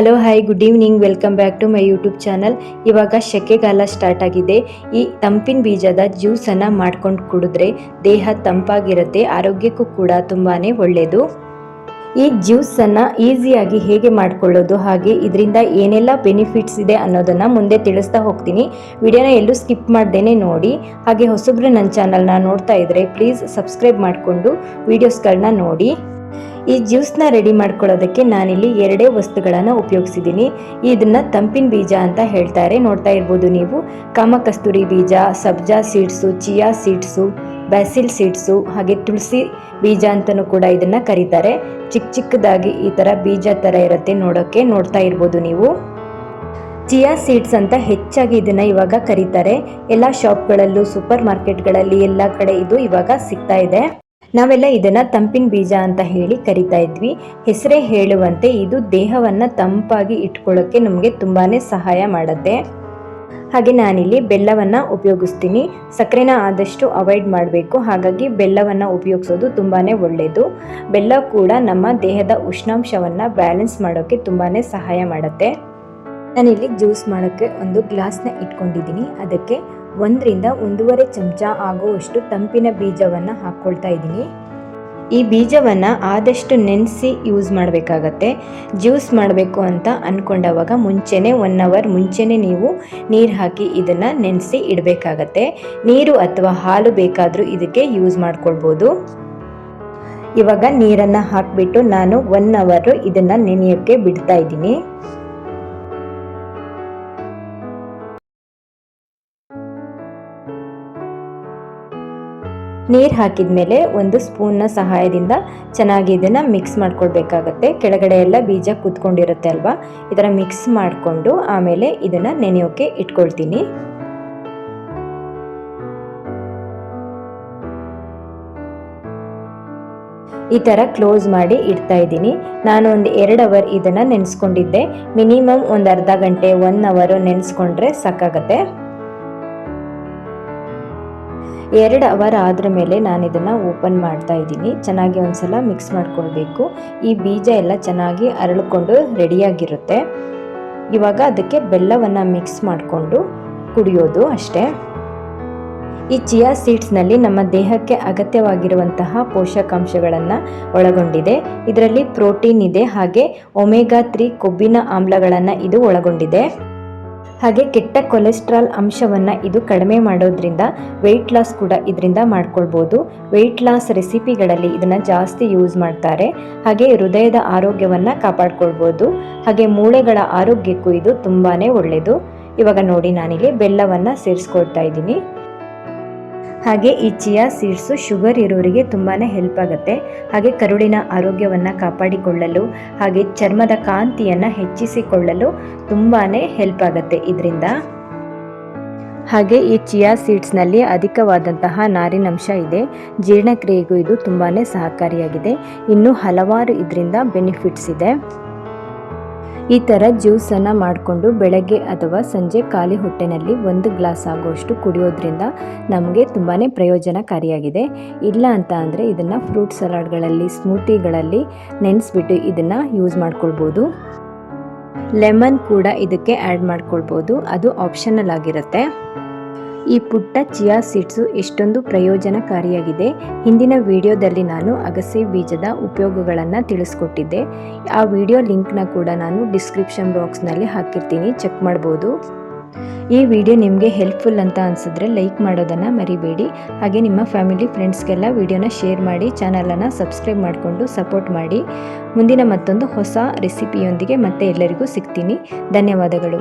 Hello hi good evening welcome back to my YouTube channel ಇವಾಗ ಶೆಕೆಗಾಲ start ಆಗಿದೆ. ಈ ತಂಪಿನ ಬೀಜದ ಜ್ಯೂಸನ್ನು ಮಾಡ್ಕೊಂಡು ಕುಡಿದ್ರೆ ದೇಹ ತಂಪಾಗಿರುತ್ತೆ, ಆರೋಗ್ಯಕ್ಕೂ ಕೂಡ ತುಂಬಾ ಒಳ್ಳೆಯದು ಈ ಜ್ಯೂಸನ್ನು ಈಸಿಯಾಗಿ ಹೇಗೆ ಮಾಡ್ಕೊಳ್ಳೋದು, ಹಾಗೆ ಇದರಿಂದ ಏನೆಲ್ಲ ಬೆನಿಫಿಟ್ಸ್ ಇದೆ ಅನ್ನೋದನ್ನು ಮುಂದೆ ತಿಳಿಸ್ತಾ ಹೋಗ್ತೀನಿ. ವಿಡಿಯೋನ ಎಲ್ಲೂ ಸ್ಕಿಪ್ ಮಾಡ್ದೇನೆ ನೋಡಿ. ಹಾಗೆ ಹೊಸಬ್ರು ನನ್ನ ಚಾನಲ್ನ ನೋಡ್ತಾ ಇದ್ದರೆ ಪ್ಲೀಸ್ ಸಬ್ಸ್ಕ್ರೈಬ್ ಮಾಡಿಕೊಂಡು ವೀಡಿಯೋಸ್ಗಳನ್ನ ನೋಡಿ. ಈ ಜ್ಯೂಸ್ನ ರೆಡಿ ಮಾಡ್ಕೊಳ್ಳೋದಕ್ಕೆ ನಾನಿಲ್ಲಿ ಎರಡೇ ವಸ್ತುಗಳನ್ನು ಉಪಯೋಗಿಸಿದ್ದೀನಿ. ಇದನ್ನ ತಂಪಿನ ಬೀಜ ಅಂತ ಹೇಳ್ತಾರೆ. ನೋಡ್ತಾ ಇರ್ಬೋದು ನೀವು. ಕಾಮಕಸ್ತೂರಿ ಬೀಜ, sabja seeds, chia seeds, basil seeds, ಹಾಗೆ ತುಳಸಿ ಬೀಜ ಅಂತಲೂ ಕೂಡ ಇದನ್ನ ಕರೀತಾರೆ. ಚಿಕ್ಕ ಚಿಕ್ಕದಾಗಿ ಈ ಥರ ಬೀಜ ಥರ ಇರುತ್ತೆ ನೋಡೋಕ್ಕೆ. ನೋಡ್ತಾ ಇರ್ಬೋದು ನೀವು. ಚಿಯಾ ಸೀಡ್ಸ್ ಅಂತ ಹೆಚ್ಚಾಗಿ ಇದನ್ನ ಇವಾಗ ಕರೀತಾರೆ. ಎಲ್ಲ ಶಾಪ್ಗಳಲ್ಲೂ, ಸೂಪರ್ ಮಾರ್ಕೆಟ್ಗಳಲ್ಲಿ, ಎಲ್ಲ ಕಡೆ ಇದು ಇವಾಗ ಸಿಗ್ತಾ ಇದೆ. ನಾವೆಲ್ಲ ಇದನ್ನ ತಂಪಿನ ಬೀಜ ಅಂತ ಹೇಳಿ ಕರಿತಾ ಇದ್ವಿ. ಹೆಸರೇ ಹೇಳುವಂತೆ ಇದು ದೇಹವನ್ನ ತಂಪಾಗಿ ಇಟ್ಕೊಳ್ಳೋಕ್ಕೆ ನಮಗೆ ತುಂಬಾನೇ ಸಹಾಯ ಮಾಡುತ್ತೆ. ಹಾಗೆ ನಾನಿಲ್ಲಿ ಬೆಲ್ಲವನ್ನು ಉಪಯೋಗಿಸ್ತೀನಿ. ಸಕ್ಕರೆನ ಆದಷ್ಟು ಅವಾಯ್ಡ್ ಮಾಡಬೇಕು. ಹಾಗಾಗಿ ಬೆಲ್ಲವನ್ನು ಉಪಯೋಗಿಸೋದು ತುಂಬಾ ಒಳ್ಳೆಯದು ಬೆಲ್ಲ ಕೂಡ ನಮ್ಮ ದೇಹದ ಉಷ್ಣಾಂಶವನ್ನು ಬ್ಯಾಲೆನ್ಸ್ ಮಾಡೋಕ್ಕೆ ತುಂಬಾ ಸಹಾಯ ಮಾಡುತ್ತೆ. ನಾನಿಲ್ಲಿ ಜ್ಯೂಸ್ ಮಾಡೋಕ್ಕೆ ಒಂದು ಗ್ಲಾಸ್ನ ಇಟ್ಕೊಂಡಿದ್ದೀನಿ. ಅದಕ್ಕೆ ಒಂದರಿಂದ ಒಂದೂವರೆ ಚಮಚ ಆಗುವಷ್ಟು ತಂಪಿನ ಬೀಜವನ್ನು ಹಾಕ್ಕೊಳ್ತಾ ಇದ್ದೀನಿ. ಈ ಬೀಜವನ್ನು ಆದಷ್ಟು ನೆನೆಸಿ ಯೂಸ್ ಮಾಡಬೇಕಾಗತ್ತೆ. ಜ್ಯೂಸ್ ಮಾಡಬೇಕು ಅಂತ ಅಂದ್ಕೊಂಡವಾಗ ಮುಂಚೆನೇ ಒನ್ ಅವರ್ ಮುಂಚೆನೇ ನೀವು ನೀರು ಹಾಕಿ ಇದನ್ನು ನೆನೆಸಿ ಇಡಬೇಕಾಗತ್ತೆ. ನೀರು ಅಥವಾ ಹಾಲು ಬೇಕಾದರೂ ಇದಕ್ಕೆ ಯೂಸ್ ಮಾಡ್ಕೊಳ್ಬೋದು. ಇವಾಗ ನೀರನ್ನು ಹಾಕಿಬಿಟ್ಟು ನಾನು ಒನ್ ಅವರು ಇದನ್ನು ನೆನೆಯೋಕ್ಕೆ ಬಿಡ್ತಾ ಇದ್ದೀನಿ. ನೀರು ಹಾಕಿದ ಮೇಲೆ ಒಂದು ಸ್ಪೂನ್ನ ಸಹಾಯದಿಂದ ಚೆನ್ನಾಗಿ ಇದನ್ನು ಮಿಕ್ಸ್ ಮಾಡ್ಕೊಳ್ಬೇಕಾಗತ್ತೆ ಕೆಳಗಡೆ ಎಲ್ಲ ಬೀಜ ಕೂತ್ಕೊಂಡಿರುತ್ತೆ ಅಲ್ವಾ? ಈ ಥರ ಮಿಕ್ಸ್ ಮಾಡಿಕೊಂಡು ಆಮೇಲೆ ಇದನ್ನು ನೆನೆಯೋಕ್ಕೆ ಇಟ್ಕೊಳ್ತೀನಿ. ಈ ಥರ ಕ್ಲೋಸ್ ಮಾಡಿ ಇಡ್ತಾ ಇದ್ದೀನಿ. ನಾನು ಒಂದು ಎರಡು ಅವರ್ ಇದನ್ನು ನೆನೆಸ್ಕೊಂಡಿದ್ದೆ. ಮಿನಿಮಮ್ ಒಂದು ಅರ್ಧ ಗಂಟೆ ಒನ್ ಅವರು ನೆನೆಸ್ಕೊಂಡ್ರೆ ಸಾಕಾಗತ್ತೆ. ಎರಡು ಅವರ್ ಆದ್ರ ಮೇಲೆ ನಾನು ಇದನ್ನು ಓಪನ್ ಮಾಡ್ತಾ ಇದ್ದೀನಿ. ಚೆನ್ನಾಗಿ ಒಂದ್ಸಲ ಮಿಕ್ಸ್ ಮಾಡ್ಕೊಳ್ಬೇಕು. ಈ ಬೀಜ ಎಲ್ಲ ಚೆನ್ನಾಗಿ ಅರಳಿಕೊಂಡು ರೆಡಿಯಾಗಿರುತ್ತೆ ಇವಾಗ ಅದಕ್ಕೆ ಬೆಲ್ಲವನ್ನು ಮಿಕ್ಸ್ ಮಾಡಿಕೊಂಡು ಕುಡಿಯೋದು ಅಷ್ಟೇ. ಈ ಚಿಯಾ ಸೀಡ್ಸ್ನಲ್ಲಿ ನಮ್ಮ ದೇಹಕ್ಕೆ ಅಗತ್ಯವಾಗಿರುವಂತಹ ಪೋಷಕಾಂಶಗಳನ್ನು ಒಳಗೊಂಡಿದೆ. ಇದರಲ್ಲಿ ಪ್ರೋಟೀನ್ ಇದೆ, ಹಾಗೆ ಒಮೆಗಾ ತ್ರೀ ಕೊಬ್ಬಿನ ಆಮ್ಲಗಳನ್ನು ಇದು ಒಳಗೊಂಡಿದೆ. ಹಾಗೆ ಕೆಟ್ಟ ಕೊಲೆಸ್ಟ್ರಾಲ್ ಅಂಶವನ್ನು ಇದು ಕಡಿಮೆ ಮಾಡೋದ್ರಿಂದ ವೆಯ್ಟ್ ಲಾಸ್ ಕೂಡ ಇದರಿಂದ ಮಾಡ್ಕೊಳ್ಬೋದು. ವೆಯ್ಟ್ ಲಾಸ್ ರೆಸಿಪಿಗಳಲ್ಲಿ ಇದನ್ನು ಜಾಸ್ತಿ ಯೂಸ್ ಮಾಡ್ತಾರೆ. ಹಾಗೆ ಹೃದಯದ ಆರೋಗ್ಯವನ್ನು ಕಾಪಾಡ್ಕೊಳ್ಬೋದು. ಹಾಗೆ ಮೂಳೆಗಳ ಆರೋಗ್ಯಕ್ಕೂ ಇದು ತುಂಬಾ ಒಳ್ಳೆಯದು ಇವಾಗ ನೋಡಿ ನಾನಿಲ್ಲಿ ಬೆಲ್ಲವನ್ನು ಸೇರಿಸ್ಕೊಳ್ತಾ ಇದ್ದೀನಿ. ಹಾಗೆ ಈ ಚಿಯಾ ಸೀಡ್ಸು ಶುಗರ್ ಇರೋರಿಗೆ ತುಂಬಾ ಹೆಲ್ಪ್ ಆಗುತ್ತೆ. ಹಾಗೆ ಕರುಳಿನ ಆರೋಗ್ಯವನ್ನು ಕಾಪಾಡಿಕೊಳ್ಳಲು, ಹಾಗೆ ಚರ್ಮದ ಕಾಂತಿಯನ್ನು ಹೆಚ್ಚಿಸಿಕೊಳ್ಳಲು ತುಂಬಾ ಹೆಲ್ಪ್ ಆಗುತ್ತೆ ಇದರಿಂದ. ಹಾಗೆ ಈ ಚಿಯಾ ಸೀಡ್ಸ್ನಲ್ಲಿ ಅಧಿಕವಾದಂತಹ ನಾರಿನಂಶ ಇದೆ. ಜೀರ್ಣಕ್ರಿಯೆಗೂ ಇದು ತುಂಬಾ ಸಹಕಾರಿಯಾಗಿದೆ. ಇನ್ನು ಹಲವಾರು ಇದರಿಂದ ಬೆನಿಫಿಟ್ಸ್ ಇದೆ. ಈ ಥರ ಜ್ಯೂಸನ್ನು ಮಾಡಿಕೊಂಡು ಬೆಳಗ್ಗೆ ಅಥವಾ ಸಂಜೆ ಖಾಲಿ ಹೊಟ್ಟೆನಲ್ಲಿ ಒಂದು ಗ್ಲಾಸ್ ಆಗುವಷ್ಟು ಕುಡಿಯೋದ್ರಿಂದ ನಮಗೆ ತುಂಬಾ ಪ್ರಯೋಜನಕಾರಿಯಾಗಿದೆ. ಇಲ್ಲ ಅಂತ ಅಂದರೆ ಇದನ್ನು ಫ್ರೂಟ್ ಸಲಾಡ್ಗಳಲ್ಲಿ, ಸ್ಮೂತಿಗಳಲ್ಲಿ ನೆನೆಸ್ಬಿಟ್ಟು ಇದನ್ನು ಯೂಸ್ ಮಾಡ್ಕೊಳ್ಬೋದು. ಲೆಮನ್ ಕೂಡ ಇದಕ್ಕೆ ಆ್ಯಡ್ ಮಾಡ್ಕೊಳ್ಬೋದು. ಅದು ಆಪ್ಷನಲ್ ಆಗಿರುತ್ತೆ. ಈ ಪುಟ್ಟ ಚಿಯಾ ಸೀಡ್ಸು ಎಷ್ಟೊಂದು ಪ್ರಯೋಜನಕಾರಿಯಾಗಿದೆ? ಹಿಂದಿನ ವಿಡಿಯೋದಲ್ಲಿ ನಾನು ಅಗಸೆ ಬೀಜದ ಉಪಯೋಗಗಳನ್ನು ತಿಳಿಸ್ಕೊಟ್ಟಿದ್ದೆ. ಆ ವಿಡಿಯೋ ಲಿಂಕ್ನ ಕೂಡ ನಾನು ಡಿಸ್ಕ್ರಿಪ್ಷನ್ ಬಾಕ್ಸ್ನಲ್ಲಿ ಹಾಕಿರ್ತೀನಿ. ಚೆಕ್ ಮಾಡ್ಬೋದು. ಈ ವಿಡಿಯೋ ನಿಮಗೆ ಹೆಲ್ಪ್ಫುಲ್ ಅಂತ ಅನಿಸಿದ್ರೆ ಲೈಕ್ ಮಾಡೋದನ್ನು ಮರಿಬೇಡಿ. ಹಾಗೆ ನಿಮ್ಮ ಫ್ಯಾಮಿಲಿ ಫ್ರೆಂಡ್ಸ್ಗೆಲ್ಲ ವಿಡಿಯೋನ ಶೇರ್ ಮಾಡಿ, ಚಾನಲನ್ನು ಸಬ್ಸ್ಕ್ರೈಬ್ ಮಾಡಿಕೊಂಡು ಸಪೋರ್ಟ್ ಮಾಡಿ. ಮುಂದಿನ ಮತ್ತೊಂದು ಹೊಸ ರೆಸಿಪಿಯೊಂದಿಗೆ ಮತ್ತೆ ಎಲ್ಲರಿಗೂ ಸಿಗ್ತೀನಿ. ಧನ್ಯವಾದಗಳು.